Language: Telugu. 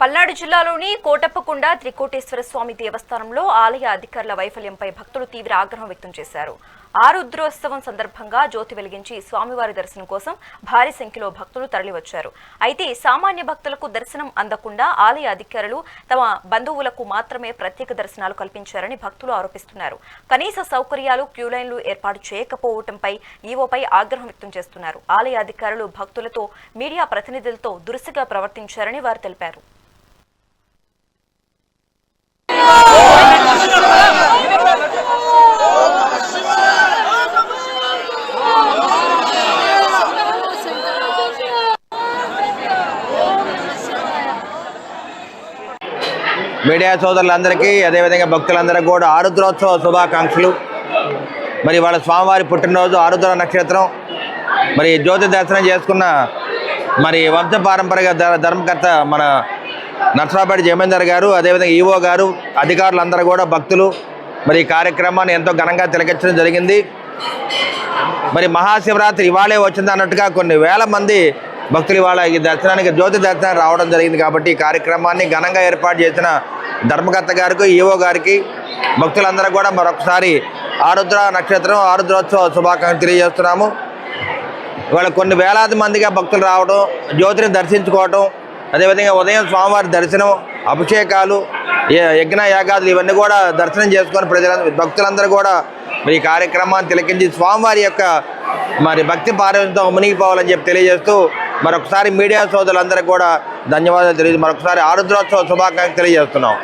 పల్నాడు జిల్లాలోని కోటప్పకొండ త్రికోటేశ్వర స్వామి దేవస్థానంలో ఆలయ అధికారుల వైఫల్యంపై భక్తులు తీవ్ర ఆగ్రహం వ్యక్తం చేశారు. ఆరుద్రోత్సవం సందర్భంగా జ్యోతి వెలిగించి స్వామివారి దర్శనం కోసం భారీ సంఖ్యలో భక్తులు తరలివచ్చారు. అయితే సామాన్య భక్తులకు దర్శనం అందకుండా ఆలయ అధికారులు తమ బంధువులకు మాత్రమే ప్రత్యేక దర్శనాలు కల్పించారని భక్తులు ఆరోపిస్తున్నారు. కనీస సౌకర్యాలు క్యూలైన్లు ఏర్పాటు చేయకపోవడంపై ఈవోపై ఆగ్రహం వ్యక్తం చేస్తున్నారు. ఆలయ అధికారులు భక్తులతో మీడియా ప్రతినిధులతో దురుసుగా ప్రవర్తించారని వారు తెలిపారు. మీడియా సోదరులందరికీ అదేవిధంగా భక్తులందరికీ కూడా ఆరుద్రోత్సవ శుభాకాంక్షలు. మరి వాళ్ళ స్వామివారి పుట్టినరోజు ఆరుద్ర నక్షత్రం. మరి జ్యోతి దర్శనం చేసుకున్న మరి వంశ పారంపరిక ధర్మకర్త మన నర్సరాపేట జమీందర్ గారు అదేవిధంగా ఈవో గారు అధికారులందరూ కూడా భక్తులు. మరి ఈ కార్యక్రమాన్ని ఎంతో ఘనంగా తిలకించడం జరిగింది. మరి మహాశివరాత్రి ఇవాళే వచ్చింది అన్నట్టుగా కొన్ని వేల మంది భక్తులు ఇవాళ ఈ దర్శనానికి జ్యోతి దర్శనానికి రావడం జరిగింది కాబట్టి ఈ కార్యక్రమాన్ని ఘనంగా ఏర్పాటు చేసిన ధర్మకర్త గారికి ఈవో గారికి భక్తులందరూ కూడా మరొకసారి ఆరుద్ర నక్షత్రం ఆరుద్రోత్సవ శుభాకాంక్షలు తెలియజేస్తున్నాము. ఇవాళ కొన్ని వేలాది మందిగా భక్తులు రావడం జ్యోతిని దర్శించుకోవడం అదేవిధంగా ఉదయం స్వామివారి దర్శనం అభిషేకాలు యజ్ఞ యాగాదులు ఇవన్నీ కూడా దర్శనం చేసుకొని ప్రజలందరూ భక్తులందరూ కూడా మరి ఈ కార్యక్రమాన్ని తిలకించి స్వామివారి యొక్క మరి భక్తి పారవయంతో మునిగిపోవాలని చెప్పి తెలియజేస్తూ మరొకసారి మీడియా సోదరులందరికీ కూడా ధన్యవాదాలు తెలియదు మరొకసారి ఆరుద్రోత్సవ శుభాకాంక్షలు తెలియజేస్తున్నాం.